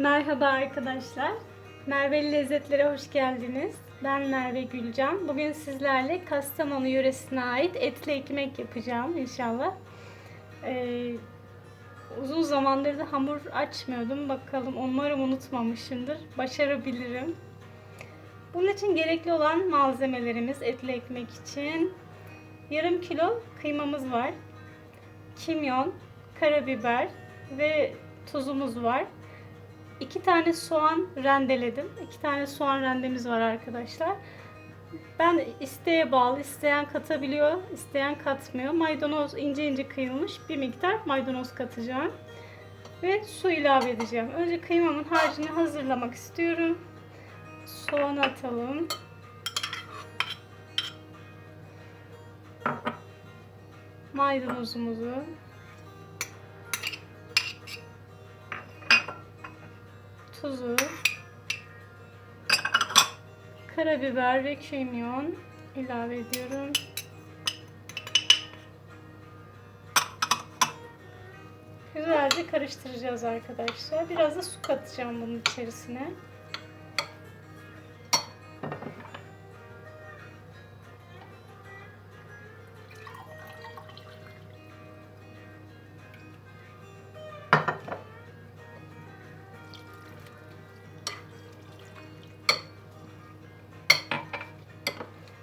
Merhaba arkadaşlar. Merve'li Lezzetlere hoş geldiniz. Ben Merve Gülcan. Bugün sizlerle Kastamonu yöresine ait etli ekmek yapacağım inşallah. Ee, uzun zamandır da hamur açmıyordum. Bakalım umarım unutmamışımdır. Başarabilirim. Bunun için gerekli olan malzemelerimiz etli ekmek için yarım kilo kıymamız var. Kimyon, karabiber ve tuzumuz var. İki tane soğan rendeledim. İki tane soğan rendemiz var arkadaşlar. Ben isteğe bağlı, isteyen katabiliyor, isteyen katmıyor. Maydanoz ince ince kıyılmış bir miktar maydanoz katacağım. Ve su ilave edeceğim. Önce kıymamın harcını hazırlamak istiyorum. Soğan atalım. Maydanozumuzu tuzu, karabiber ve kimyon ilave ediyorum. Güzelce karıştıracağız arkadaşlar. Biraz da su katacağım bunun içerisine.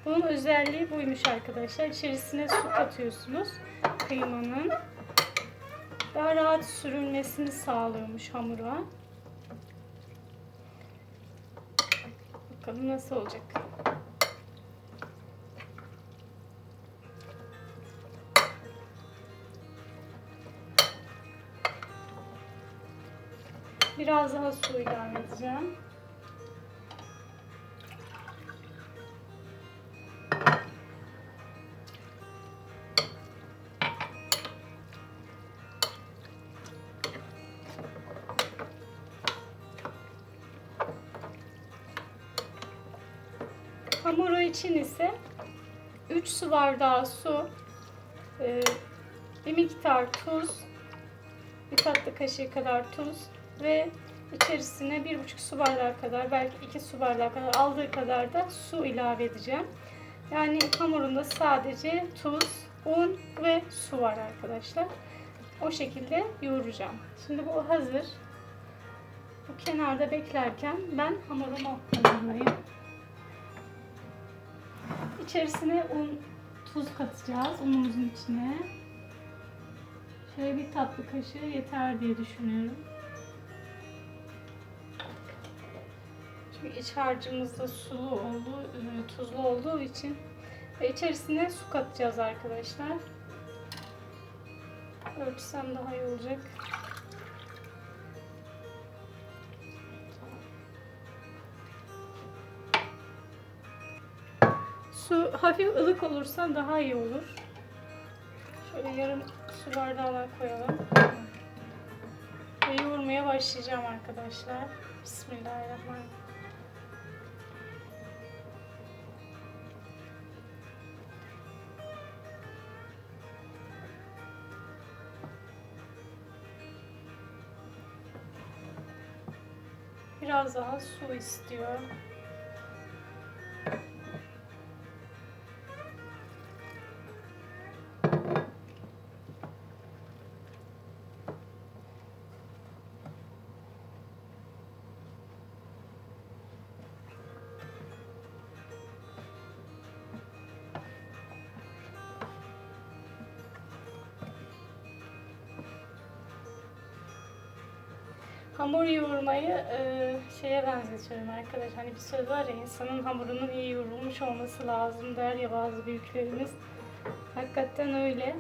Bunun özelliği buymuş arkadaşlar. İçerisine su katıyorsunuz kıymanın. Daha rahat sürülmesini sağlıyormuş hamura. Bakalım nasıl olacak. Biraz daha su ilave edeceğim. İçin ise 3 su bardağı su, e, bir miktar tuz, bir tatlı kaşığı kadar tuz ve içerisine 1,5 su bardağı kadar belki 2 su bardağı kadar aldığı kadar da su ilave edeceğim. Yani hamurunda sadece tuz, un ve su var arkadaşlar. O şekilde yoğuracağım. Şimdi bu hazır. Bu kenarda beklerken ben hamurumu hazırlayayım. İçerisine un, tuz katacağız unumuzun içine. Şöyle bir tatlı kaşığı yeter diye düşünüyorum. Çünkü iç harcımız da sulu olduğu, e, tuzlu olduğu için ve içerisine su katacağız arkadaşlar. Ölçsem daha iyi olacak. Su hafif ılık olursa daha iyi olur. Şöyle yarım su bardağı koyalım. Ve yoğurmaya başlayacağım arkadaşlar. Bismillahirrahmanirrahim. Biraz daha su istiyor. Hamur yoğurmayı e, şeye benzetiyorum arkadaş. Hani bir söz var ya insanın hamurunun iyi yoğrulmuş olması lazım der ya bazı büyüklerimiz. Hakikaten öyle.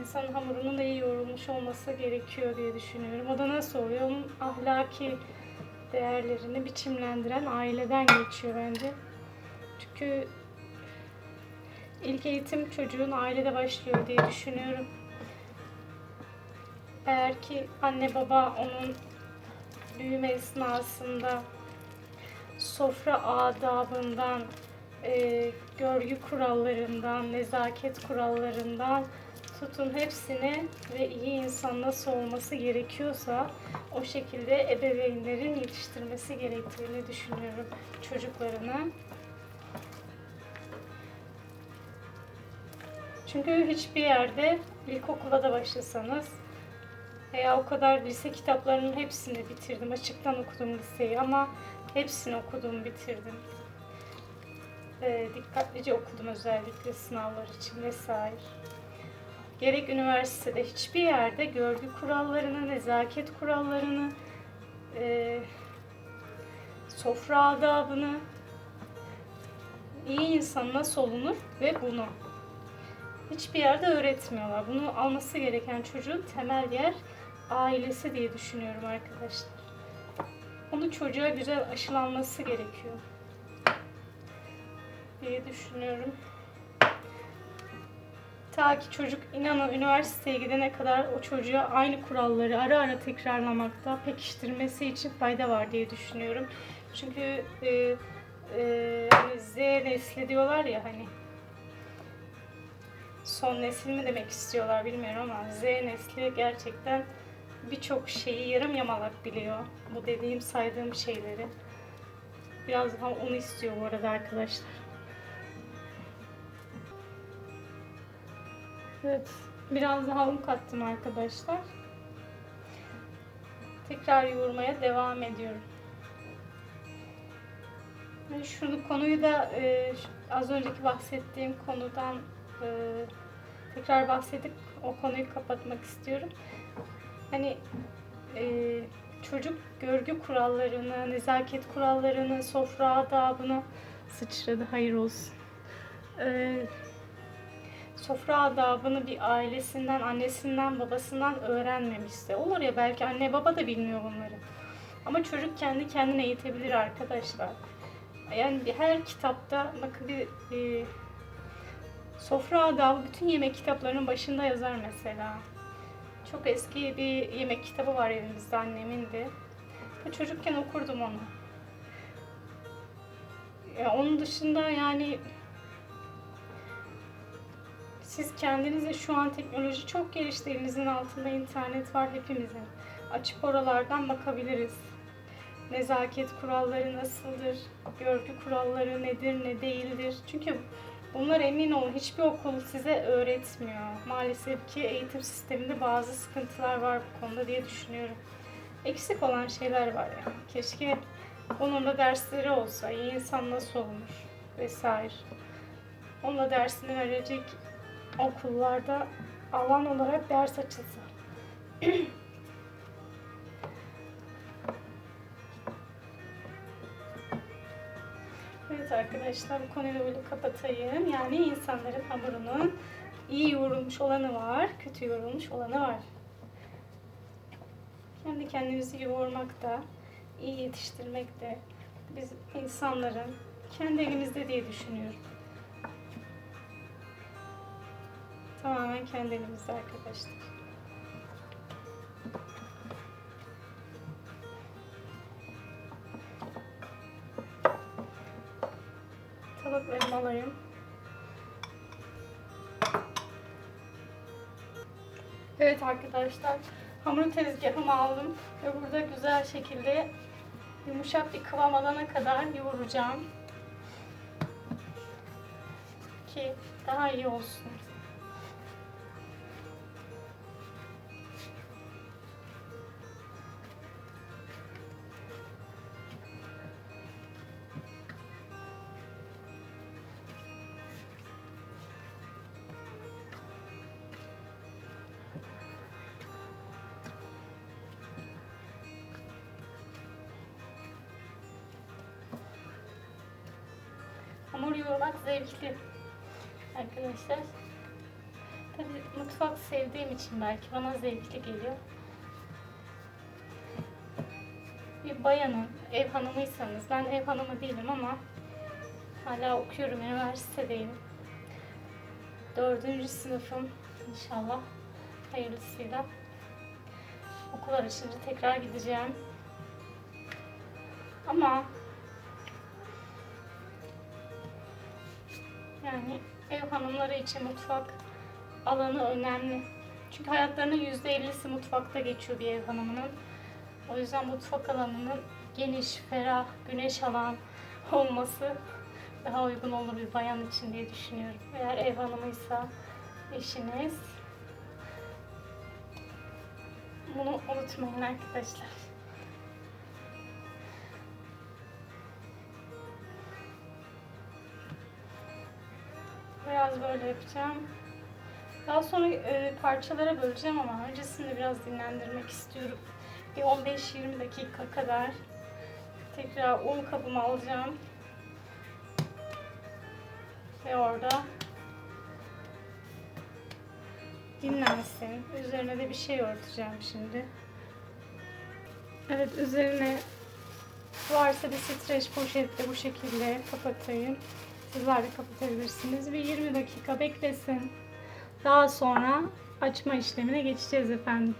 İnsanın hamurunun da iyi yoğrulmuş olması gerekiyor diye düşünüyorum. O da nasıl oluyor? Onun ahlaki değerlerini biçimlendiren aileden geçiyor bence. Çünkü ilk eğitim çocuğun ailede başlıyor diye düşünüyorum. Eğer ki anne baba onun büyüme esnasında sofra adabından, e, görgü kurallarından, nezaket kurallarından tutun hepsini ve iyi insan nasıl olması gerekiyorsa o şekilde ebeveynlerin yetiştirmesi gerektiğini düşünüyorum çocuklarını. Çünkü hiçbir yerde ilkokula da başlasanız veya o kadar lise kitaplarının hepsini bitirdim. Açıktan okudum liseyi ama hepsini okudum, bitirdim. Ee, dikkatlice okudum özellikle sınavlar için vesaire. Gerek üniversitede hiçbir yerde görgü kurallarını, nezaket kurallarını, e, sofra adabını, iyi insan nasıl olunur ve bunu hiçbir yerde öğretmiyorlar. Bunu alması gereken çocuğun temel yer ailesi diye düşünüyorum arkadaşlar. Onu çocuğa güzel aşılanması gerekiyor diye düşünüyorum. Ta ki çocuk inanın üniversiteye gidene kadar o çocuğa aynı kuralları ara ara tekrarlamakta pekiştirmesi için fayda var diye düşünüyorum. Çünkü e, e, hani Z nesli diyorlar ya hani son nesil mi demek istiyorlar bilmiyorum ama Z nesli gerçekten birçok şeyi yarım yamalak biliyor. Bu dediğim saydığım şeyleri. Biraz daha onu istiyor bu arada arkadaşlar. Evet. Biraz daha un kattım arkadaşlar. Tekrar yoğurmaya devam ediyorum. Şunu konuyu da e, az önceki bahsettiğim konudan e, tekrar bahsedip o konuyu kapatmak istiyorum. Hani e, çocuk görgü kurallarını, nezaket kurallarını, sofra adabını sıçradı hayır olsun. E, sofra adabını bir ailesinden, annesinden, babasından öğrenmemişse. Olur ya belki anne baba da bilmiyor bunları. Ama çocuk kendi kendine eğitebilir arkadaşlar. Yani bir- her kitapta bakın bir, bir sofra adabı bütün yemek kitaplarının başında yazar mesela. Çok eski bir yemek kitabı var evimizde annemin de. Ben çocukken okurdum onu. Ya onun dışında yani siz kendinize şu an teknoloji çok gelişti. Elinizin altında internet var hepimizin. Açıp oralardan bakabiliriz. Nezaket kuralları nasıldır? Görgü kuralları nedir, ne değildir? Çünkü bunlar emin olun hiçbir okul size öğretmiyor. Maalesef ki eğitim sisteminde bazı sıkıntılar var bu konuda diye düşünüyorum. Eksik olan şeyler var yani. Keşke onun da dersleri olsa, iyi insan nasıl olunur vesaire. Onunla dersini verecek okullarda alan olarak ders açılsa. arkadaşlar bu konuyu da böyle kapatayım. Yani insanların hamurunun iyi yoğrulmuş olanı var, kötü yoğrulmuş olanı var. Kendi kendimizi yoğurmak da, iyi yetiştirmek de biz insanların kendi elimizde diye düşünüyorum. Tamamen kendi elimizde arkadaşlar. Tabaklarımı alayım. Evet arkadaşlar, hamur tezgahımı aldım ve burada güzel şekilde yumuşak bir kıvam alana kadar yoğuracağım ki daha iyi olsun. Hamur yoğurmak zevkli arkadaşlar. Tabii mutfak sevdiğim için belki bana zevkli geliyor. Bir bayanın, ev hanımıysanız, ben ev hanımı değilim ama hala okuyorum, üniversitedeyim. Dördüncü sınıfım inşallah hayırlısıyla. Okullar açınca tekrar gideceğim. Ama yani ev hanımları için mutfak alanı önemli. Çünkü hayatlarının %50'si mutfakta geçiyor bir ev hanımının. O yüzden mutfak alanının geniş, ferah, güneş alan olması daha uygun olur bir bayan için diye düşünüyorum. Eğer ev hanımıysa eşiniz bunu unutmayın arkadaşlar. Böyle yapacağım. Daha sonra e, parçalara böleceğim ama öncesinde biraz dinlendirmek istiyorum. Bir 15-20 dakika kadar tekrar un kabımı alacağım. Ve orada dinlensin. Üzerine de bir şey örteceğim şimdi. Evet üzerine varsa bir streç poşetle bu şekilde kapatayım. Sizler de kapatabilirsiniz. Bir 20 dakika beklesin. Daha sonra açma işlemine geçeceğiz efendim.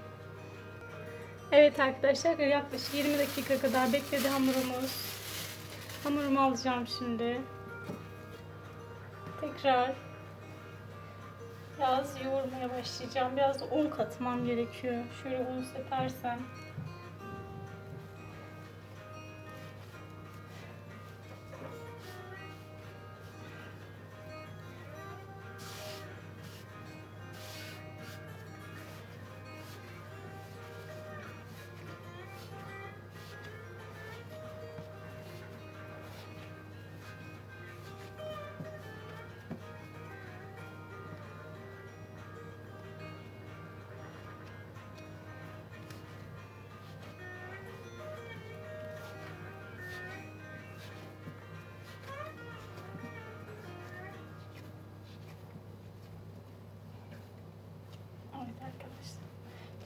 Evet arkadaşlar yaklaşık 20 dakika kadar bekledi hamurumuz. Hamurumu alacağım şimdi. Tekrar biraz yoğurmaya başlayacağım. Biraz da un katmam gerekiyor. Şöyle un sepersem.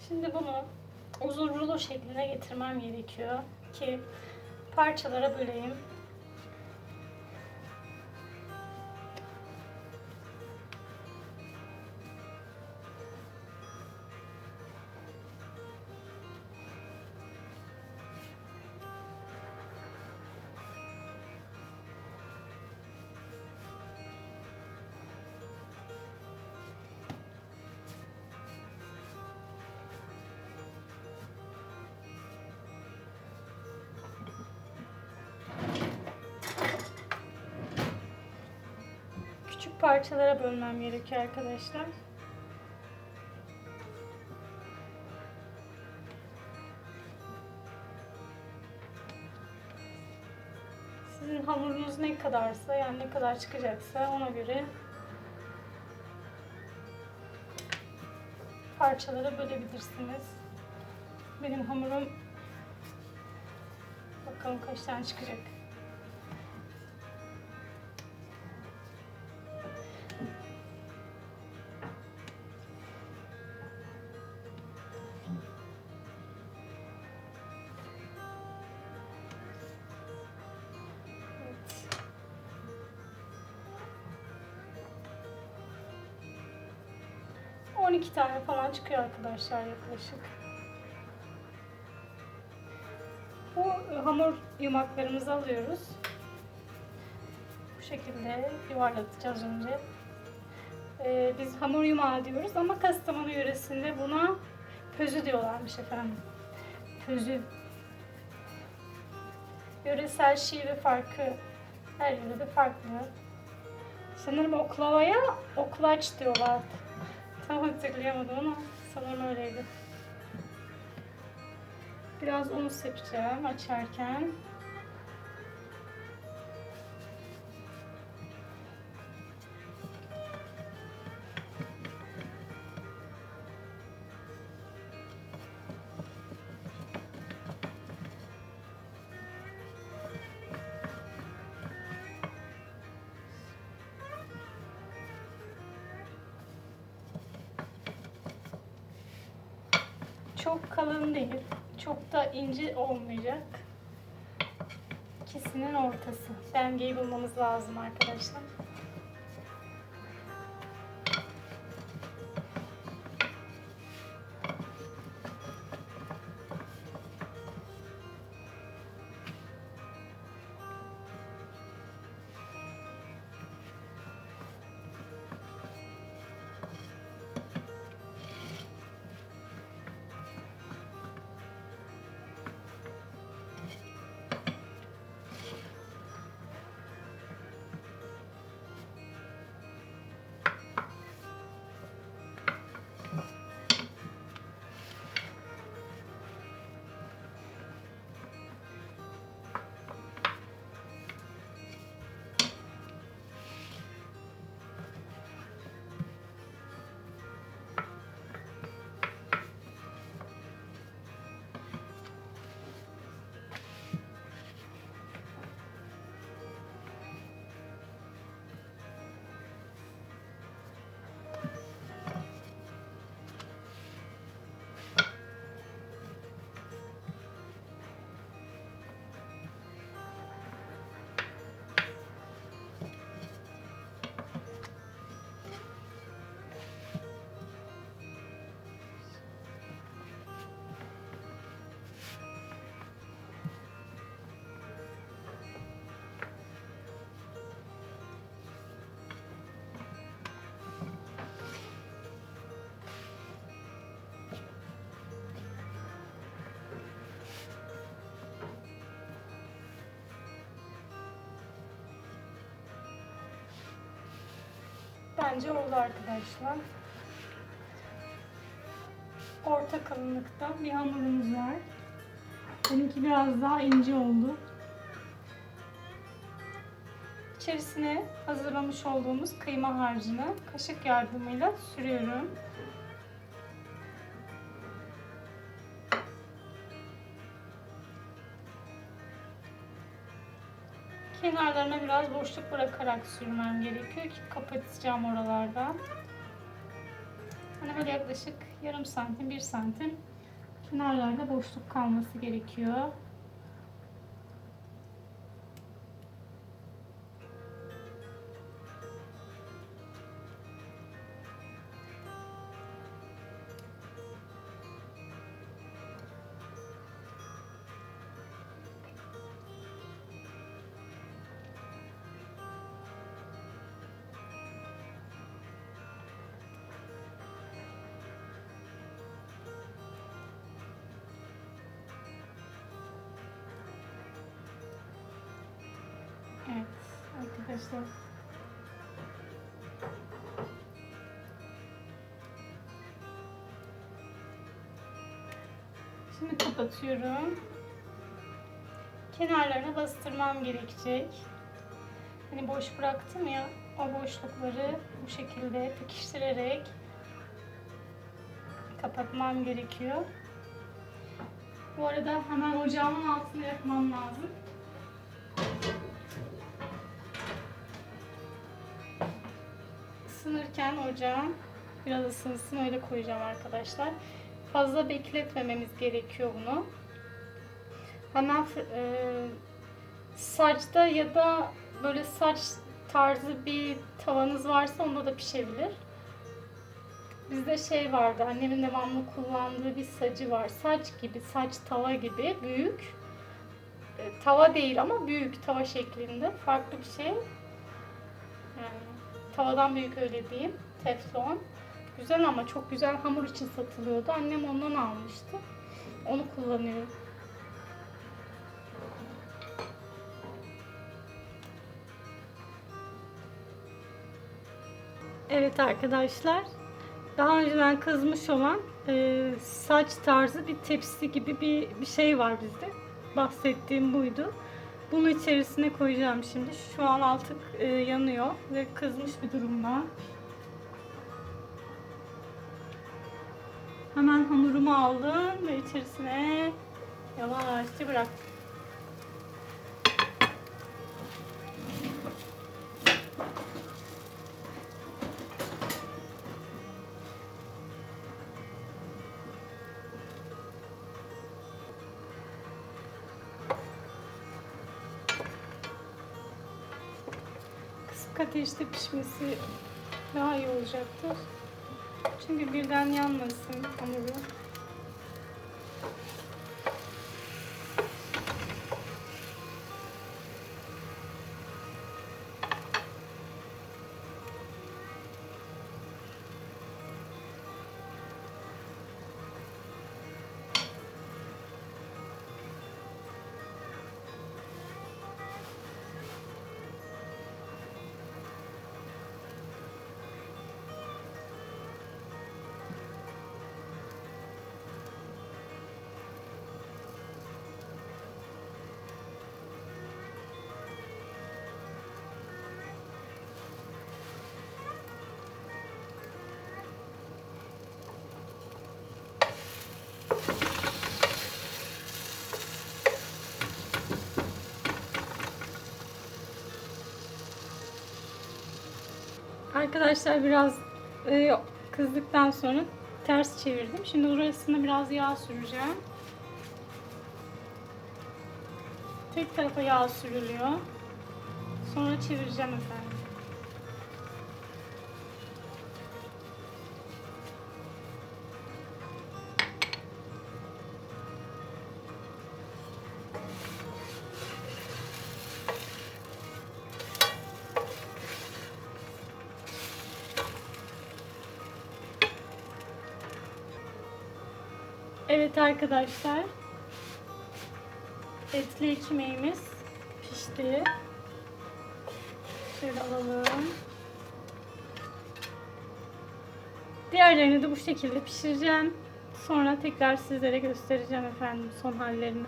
Şimdi bunu uzun rulo şekline getirmem gerekiyor ki parçalara böleyim. Parçalara bölmem gerekiyor arkadaşlar. Sizin hamurunuz ne kadarsa yani ne kadar çıkacaksa ona göre parçalara bölebilirsiniz. Benim hamurum bakalım kaç tane çıkacak. Çıkıyor arkadaşlar yaklaşık. Bu hamur yumaklarımızı alıyoruz. Bu şekilde yuvarlatacağız önce. Ee, biz hamur yumağı diyoruz ama Kastamonu yöresinde buna pözü diyorlarmış efendim. Pözü. Yöresel şive farkı her yörede farklı. Sanırım oklavaya oklaç diyorlar. Tam hatırlayamadım ama sanırım öyleydi. Biraz un sepeceğim açarken. Çok kalın değil, çok da ince olmayacak. İkisinin ortası. Dengeyi bulmamız lazım arkadaşlar. Bence oldu arkadaşlar. Orta kalınlıkta bir hamurumuz var. Benimki biraz daha ince oldu. İçerisine hazırlamış olduğumuz kıyma harcını kaşık yardımıyla sürüyorum. Kenarlarına biraz boşluk bırakarak sürmem gerekiyor ki kapatacağım oralardan. Hani böyle yaklaşık yarım santim, bir santim kenarlarda boşluk kalması gerekiyor. Arkadaşlar. Şimdi kapatıyorum. Kenarlarına bastırmam gerekecek. Hani boş bıraktım ya o boşlukları bu şekilde pekiştirerek kapatmam gerekiyor. Bu arada hemen ocağımın altını yakmam lazım. Isınırken ocağım biraz ısınsın öyle koyacağım arkadaşlar. Fazla bekletmememiz gerekiyor bunu. Hemen e, saçta ya da böyle saç tarzı bir tavanız varsa onda da pişebilir. Bizde şey vardı, annemin devamlı kullandığı bir sacı var. Saç gibi, saç tava gibi büyük. E, tava değil ama büyük tava şeklinde. Farklı bir şey. Tavadan büyük öyle diyeyim. Teflon. Güzel ama çok güzel hamur için satılıyordu. Annem ondan almıştı. Onu kullanıyorum. Evet arkadaşlar. Daha önceden kızmış olan e, saç tarzı bir tepsi gibi bir, bir şey var bizde. Bahsettiğim buydu. Bunu içerisine koyacağım şimdi. Şu an altı e, yanıyor ve kızmış bir durumda. Hemen hamurumu aldım ve içerisine yavaşça bıraktım. Ateşte pişmesi daha iyi olacaktır. Çünkü birden yanmasın hamuru. Arkadaşlar biraz e, kızdıktan sonra ters çevirdim. Şimdi burasına biraz yağ süreceğim. Tek tarafa yağ sürülüyor. Sonra çevireceğim efendim. Evet arkadaşlar. Etli ekmeğimiz pişti. Şöyle alalım. Diğerlerini de bu şekilde pişireceğim. Sonra tekrar sizlere göstereceğim efendim son hallerini.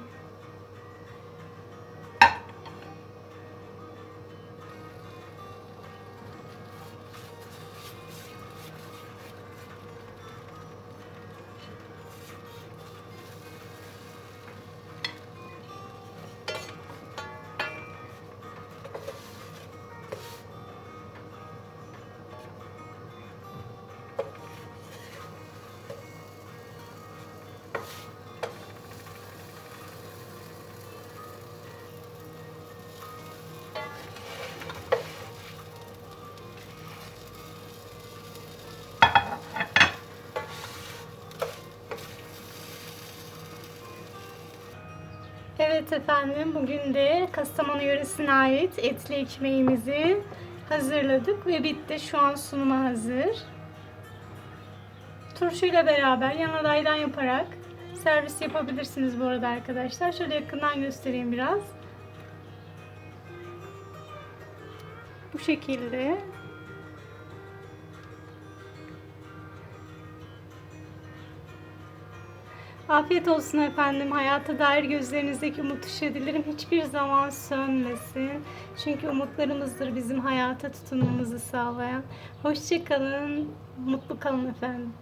Evet efendim bugün de Kastamonu yöresine ait etli ekmeğimizi hazırladık ve bitti. Şu an sunuma hazır. Turşuyla beraber yanadaydan yaparak servis yapabilirsiniz bu arada arkadaşlar. Şöyle yakından göstereyim biraz. Bu şekilde. Afiyet olsun efendim. Hayata dair gözlerinizdeki umut ışığı hiçbir zaman sönmesin. Çünkü umutlarımızdır bizim hayata tutunmamızı sağlayan. Hoşçakalın. Mutlu kalın efendim.